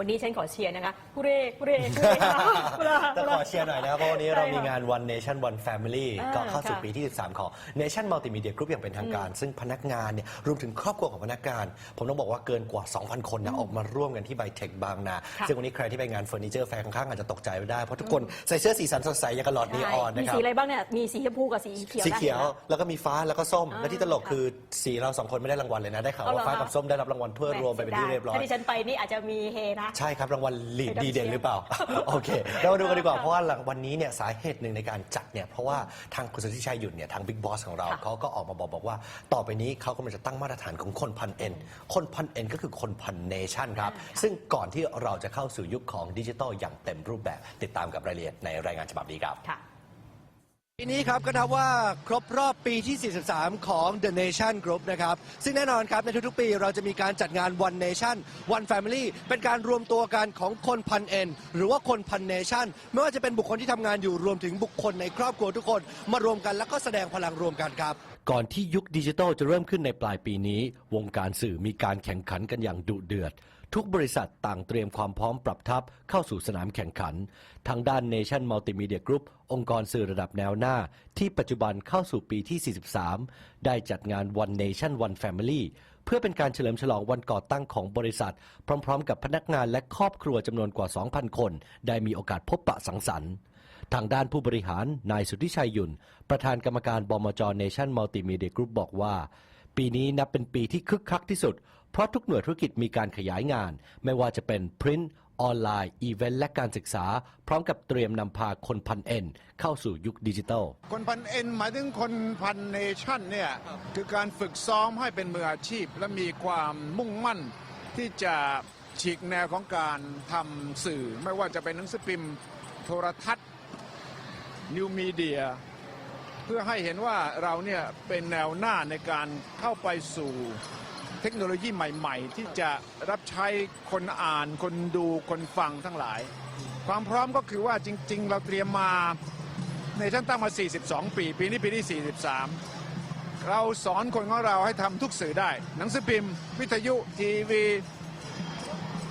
วันนี้ฉันขอเชียร์นะคะกุเร่กุเร่กุเร่กุเร่ต้องขอเชียร์หน่อยนะครับเพราะวันนี้ใช่เราค่ะมีงาน One Nation One Family อ่าก็เข้าสู่ค่ะปีที่ 13 ของ Nation Multimedia Group อย่างเป็นทางการ ซึ่งพนักงานเนี่ยรวมถึงครอบครัวของพนักงาน ผมต้องบอกว่าเกินกว่า 2,000 คนนะออกมาร่วมกันที่ไบเทคบางนาค่ะซึ่งวันนี้ใครที่ไปงานเฟอร์นิเจอร์แฟร์ข้างๆอาจจะตกใจไม่ได้เพราะทุกคนใส่เสื้อสีสันสดใสอย่างกับหลอดนีออนมีนะครับสีอะไรบ้างเนี่ยมีสีชมพูกับสีเขียวสีเขียวนะแล้วก็มีฟ้าแล้วก็ส้มอ่าและที่ตลกคือสีเราสองคนไม่ได้รางวัลเลยนะได้ข่าวเอาเหรว่าอฟ้าคะกับส้มได้รับรางวัลถ้วยรวมไปเป็นที่เรียบร้อยถ้าดิฉันไปนี่อาจจะมีเฮนะใช่ครับรางวัลลีดไม่ต้องดีเด่นเชียร์หรือเปล่า โอเค เรามาดูกันดีกว่าค่ะเพราะว่าหลังวันนี้เนี่ยสาเหตุหนึ่งในการจัดเนี่ยเพราะว่าทางคุณสุทธิชัยหยุ่นเนี่ยทางบิ๊กบอสของเราค่ะเขาก็ออกมาบอกบอกว่า ต่อไปนี้เขากำลังจะตั้งมาตรฐานของคนพันเอ็นคนพันเอ็นก็คือคนพันเนชั่นครับซึ่งก่อนที่เราจะเข้าสู่ยุคของดิจิทัลอย่างเต็มรูปแบบ ติดตามกับรายละเอียดในรายงานฉบับนี้ครับค่ะ ปีนี้ครับก็นับว่าครบรอบปีที่ 43 ของ The Nation Group นะครับ ซึ่งแน่นอนครับในทุกๆ ปีเราจะมีการจัดงาน One Nation One Family เป็นการรวมตัวกันของคนพันเอ็นหรือว่าคนพันเนชั่นไม่ว่าจะเป็นบุคคลที่ทำงานอยู่รวมถึงบุคคลในครอบครัวทุกคน มารวมกันแล้วก็แสดงพลังรวมกันครับ ก่อนที่ยุคดิจิทัลจะเริ่มขึ้นในปลายปีนี้ วงการสื่อมีการแข่งขันกันอย่างดุเดือด ทุกบริษัทต่างเตรียมความพร้อมปรับทัพเข้าสู่สนามแข่งขัน ทางด้าน Nation Multimedia Group องค์กรสื่อระดับแนวหน้า ที่ปัจจุบันเข้าสู่ปีที่ 43 ได้จัดงาน One Nation One Family เพื่อเป็นการเฉลิมฉลองวันก่อตั้งของบริษัท พร้อม ๆ กับพนักงานและครอบครัวจำนวนกว่า 2,000 คน ได้มีโอกาสพบปะสังสรรค์ ทางด้านผู้บริหาร นายสุทธิชัยยุ่นประธานกรรมการบมจเนชั่นมัลติมีเดียกรุ๊ปบอกว่า ปีนี้นับเป็นปีที่คึกคักที่สุด เพราะทุกหน่วยธุรกิจมีการขยายงาน ไม่ว่าจะเป็นพริ n ต์ออนไลน์อีเวนต์และการศึกษา พร้อมกับเตรียมนำพาคนพันเอ็นเข้าสู่ยุคดิจิทัล คนพันเอ็นหมายถึงคนพันเนชั่นเนี่ยคือการฝึกซ้อมให้เป็นมืออาชีพ และมีความมุ่งมั่นที่จะฉีกแนวของการทำสื่อ ไม่ว่าจะเป็นหนังสือพิมพ์ โทรทัศน์ นิวมีเดียเพื่อให้เห็นว่าเราเนี่ยเป็นแนวหน้าในการเข้าไปสู่เทคโนโลยีใหม่ๆ ที่จะรับใช้คนอ่านคนดูคนฟังทั้งหลาย ความพร้อมก็คือว่าจริง ๆ เราเตรียมมาในชั้นตั้งมา 42 ปี ปีนี้ปีที่ 43 เราสอนคนของเราให้ทำทุกสื่อได้ หนังสือพิมพ์ วิทยุ ทีวี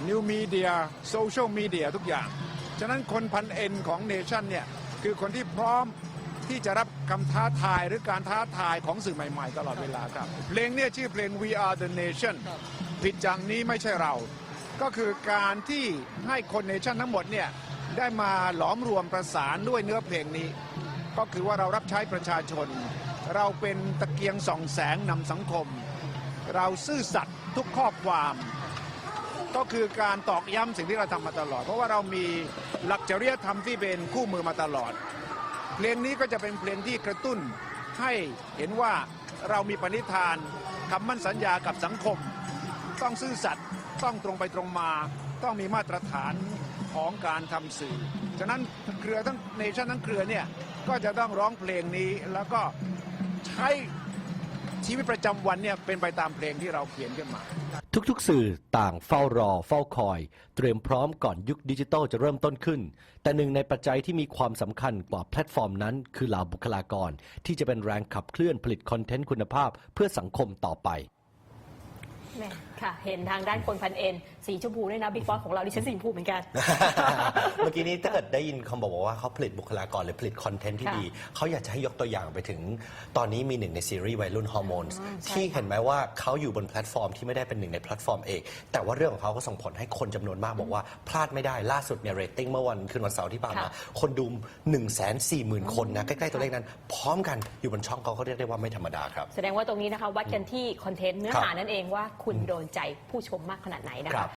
นิวมีเดียโซเชียลมีเดียทุกอย่าง ฉะนั้นคนพันเอ็นของเนชั่นเนี่ย คือคนที่พร้อมที่จะรับคำท้าทายหรือการท้าทายของสื่อใหม่ ๆ ตลอดเวลาครับ เพลงเนี่ยชื่อเพลง We Are the Nation ผิดจากนี้ไม่ใช่เรา ก็คือการที่ให้คนเนชั่นทั้งหมดเนี่ยได้มาหลอมรวมประสานด้วยเนื้อเพลงนี้ ก็คือว่าเรารับใช้ประชาชน เราเป็นตะเกียงส่องแสงนำสังคม เราซื่อสัตย์ทุกข้อความ ก็คือการตอกย้ำสิ่งที่เราทำมาตลอด เพราะว่าเรามีหลักจริยธรรมที่เป็นคู่มือมาตลอด เพลงนี้ก็จะเป็นเพลงที่กระตุ้นให้เห็นว่าเรามีปณิธานคำมั่นสัญญากับสังคม ต้องซื่อสัตย์ต้องตรงไปตรงมา ต้องมีมาตรฐานของการทำสื่อ ฉะนั้นเครือทั้งเนชั่นทั้งเครือเนี่ยก็จะต้องร้องเพลงนี้แล้วก็ใช้ ชีวิตประจำวันเนี่ยเป็นไปตามเพลงที่เราเขียนขึ้นมา ทุกๆ สื่อต่างเฝ้ารอ เฝ้าคอย เตรียมพร้อมก่อนยุคดิจิทัลจะเริ่มต้นขึ้น แต่หนึ่งในปัจจัยที่มีความสำคัญกว่าแพลตฟอร์มนั้น คือเหล่าบุคลากร ที่จะเป็นแรงขับเคลื่อนผลิตคอนเทนต์คุณภาพเพื่อสังคมต่อไปแม่ ค่ะ เห็นทางด้านคนพันเอ็น สีชมพูด้วยนะบิ๊กบอสของเราดิฉันสีชมพูเหมือนกัน เมื่อกี้นี้ถ้าเกิดได้ยินคำบอกว่าเขาผลิตบุคลากรหรือผลิตคอนเทนต์ที่ค่ะดี เขาอยากจะให้ยกตัวอย่างไปถึง ตอนนี้มีหนึ่งในซีรีส์วัยรุ่นฮอร์โมนอืมใช่ที่เห็นไหมว่าเขาอยู่บนแพลตฟอร์มที่ไม่ได้เป็นหนึ่งในแพลตฟอร์มเอกแต่ว่าเรื่องของเขาก็ส่งผลให้คนจำนวนมากบอกว่า พลาดไม่ได้ล่าสุดเนี่ยเรตติ้งเมื่อวันคืนวันเสาร์ที่ผ่านมาค่ะ คนดู1นึ่งแสนสี่หมื่นคนนะใกล้ๆตัวเลขนั้น พร้อมกันอยู่บนช่องเขาเขาเรียกได้ว่าไม่ธรรมดาครับ แสดงว่าตรงนี้นะคะ วัดกันที่คอนเทนต์เนื้อครับหานั่นเองว่าคุณโดนใจผู้ชมมากขนาดไหนนะครัคะ บ